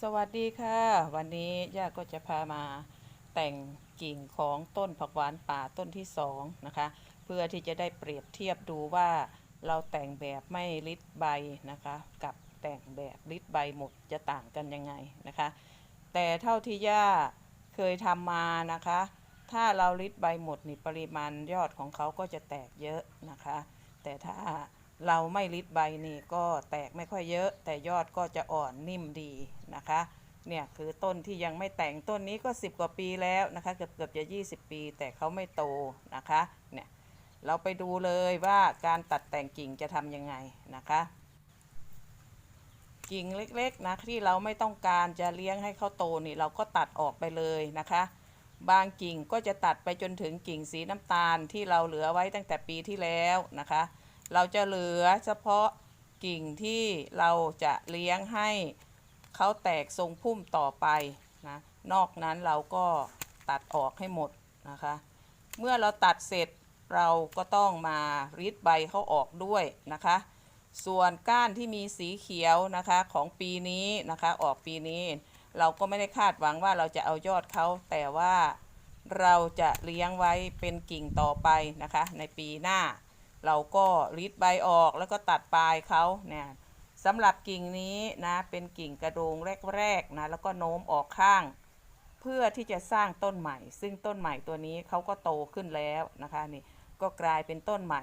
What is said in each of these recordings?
สวัสดีค่ะ วันนี้ย่าก็จะพามาแต่งกิ่งของต้นผักหวานป่าต้นที่สองนะคะ เพื่อที่จะได้เปรียบเทียบดูว่าเราแต่งแบบไม่ริดใบนะคะ กับแต่งแบบริดใบหมดจะต่างกันยังไงนะคะ แต่เท่าที่ย่าเคยทำมานะคะ ถ้าเราริดใบหมดนี่ปริมาณยอดของเขาก็จะแตกเยอะนะคะ แต่ถ้า เราไม่ริดใบนี่ก็แตกไม่ค่อยเยอะ แต่ยอดก็จะอ่อนนิ่มดีนะคะ เนี่ยคือต้นที่ยังไม่แต่งต้นนี้ก็ 10 กว่าปีแล้วนะคะ เกือบเกือบจะ 20 ปี แต่เขาไม่โตนะคะ เนี่ยเราไปดูเลยว่าการตัดแต่งกิ่งจะทำยังไงนะคะ กิ่งเล็กๆนะที่เราไม่ต้องการจะเลี้ยงให้เขาโตนี่เราก็ตัดออกไปเลยนะคะ บางกิ่งก็จะตัดไปจนถึงกิ่งสีน้ำตาลที่เราเหลือไว้ตั้งแต่ปีที่แล้วนะคะ เราจะเหลือเฉพาะกิ่งที่เราจะเลี้ยงให้เขาแตกทรงพุ่มต่อไปนะนอกนั้นเราก็ตัดออกให้หมดนะคะ เมื่อเราตัดเสร็จเราก็ต้องมารีดใบเขาออกด้วยนะคะ ส่วนก้านที่มีสีเขียวนะคะของปีนี้นะคะออกปีนี้ เราก็ไม่ได้คาดหวังว่าเราจะเอายอดเขาแต่ว่าเราจะเลี้ยงไว้เป็นกิ่งต่อไปนะคะ ในปีหน้า เราก็รีดใบออกแล้วก็ตัดปลายเขาเนี่ยสำหรับกิ่งนี้นะเป็นกิ่งกระโดงแรกๆนะแล้วก็โน้มออกข้าง เพื่อที่จะสร้างต้นใหม่ ซึ่งต้นใหม่ตัวนี้เขาก็โตขึ้นแล้วนะคะนี่ก็กลายเป็นต้นใหม่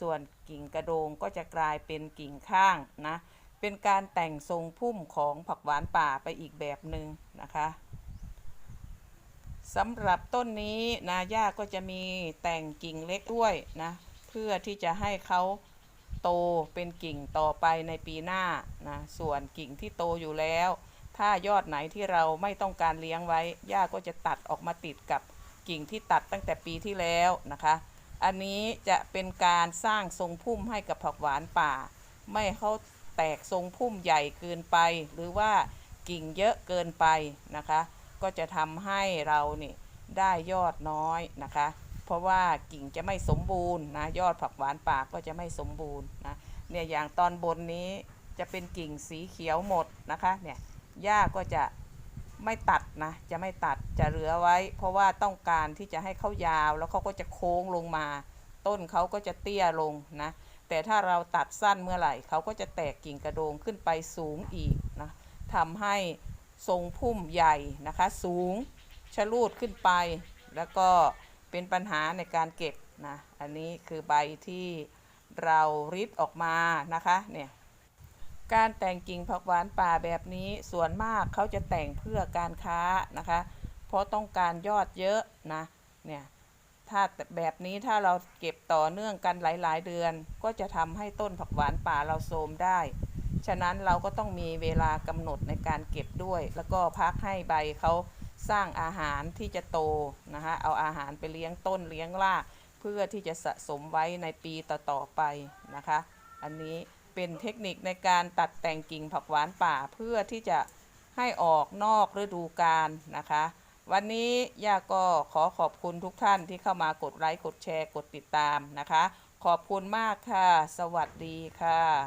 ส่วนกิ่งกระโดงก็จะกลายเป็นกิ่งข้างนะเป็นการแต่งทรงพุ่มของผักหวานป่าไปอีกแบบหนึ่งนะคะสำหรับต้นนี้นาย่าก็จะมีแต่งกิ่งเล็กด้วยนะ เพื่อที่จะให้เขาโตเป็นกิ่งต่อไปในปีหน้านะส่วนกิ่งที่โตอยู่แล้ว ถ้ายอดไหนที่เราไม่ต้องการเลี้ยงไว้ย่าก็จะตัดออกมาติดกับกิ่งที่ตัดตั้งแต่ปีที่แล้วนะคะ อันนี้จะเป็นการสร้างทรงพุ่มให้กับผักหวานป่า ไม่ให้เขาแตกทรงพุ่มใหญ่เกินไป หรือว่ากิ่งเยอะเกินไปนะคะ ก็จะทำให้เรานี่ได้ยอดน้อยนะคะ เพราะว่ากิ่งจะไม่สมบูรณ์นะยอดผักหวานป่าก็จะไม่สมบูรณ์นะเนี่ยอย่างตอนบนนี้จะเป็นกิ่งสีเขียวหมดนะคะเนี่ยหญ้าก็จะไม่ตัดนะจะไม่ตัดจะเหลือไว้ เพราะว่าต้องการที่จะให้เขายาวแล้วเขาก็จะโค้งลงมา ต้นเขาก็จะเตี้ยลงนะแต่ถ้าเราตัดสั้นเมื่อไหร่เขาก็จะแตกกิ่งกระโดงขึ้นไปสูงอีกนะทำให้ทรงพุ่มใหญ่นะคะ สูงชะลูดขึ้นไปแล้วก็ เป็นปัญหาในการเก็บนะอันนี้คือใบที่เราริดออกมานะคะเนี่ยการแต่งกิ่งผักหวานป่าแบบนี้ส่วนมากเขาจะแต่งเพื่อการค้านะคะ เพราะต้องการยอดเยอะนะเนี่ยถ้าแบบนี้ถ้าเราเก็บต่อเนื่องกันหลาย ๆ เดือน ก็จะทำให้ต้นผักหวานป่าเราโทรมได้ ฉะนั้นเราก็ต้องมีเวลากำหนดในการเก็บด้วย แล้วก็พักให้ใบเขา สร้างอาหารที่จะโตนะคะเอาอาหารไปเลี้ยงต้นเลี้ยงราก เพื่อที่จะสะสมไว้ในปีต่อๆไปนะคะ อันนี้เป็นเทคนิคในการตัดแต่งกิ่งผักหวานป่าเพื่อที่จะให้ออกนอกฤดูกาลนะคะ วันนี้ย่าก็ขอขอบคุณทุกท่านที่เข้ามากดไลค์กดแชร์กดติดตามนะคะ ขอบคุณมากค่ะ สวัสดีค่ะ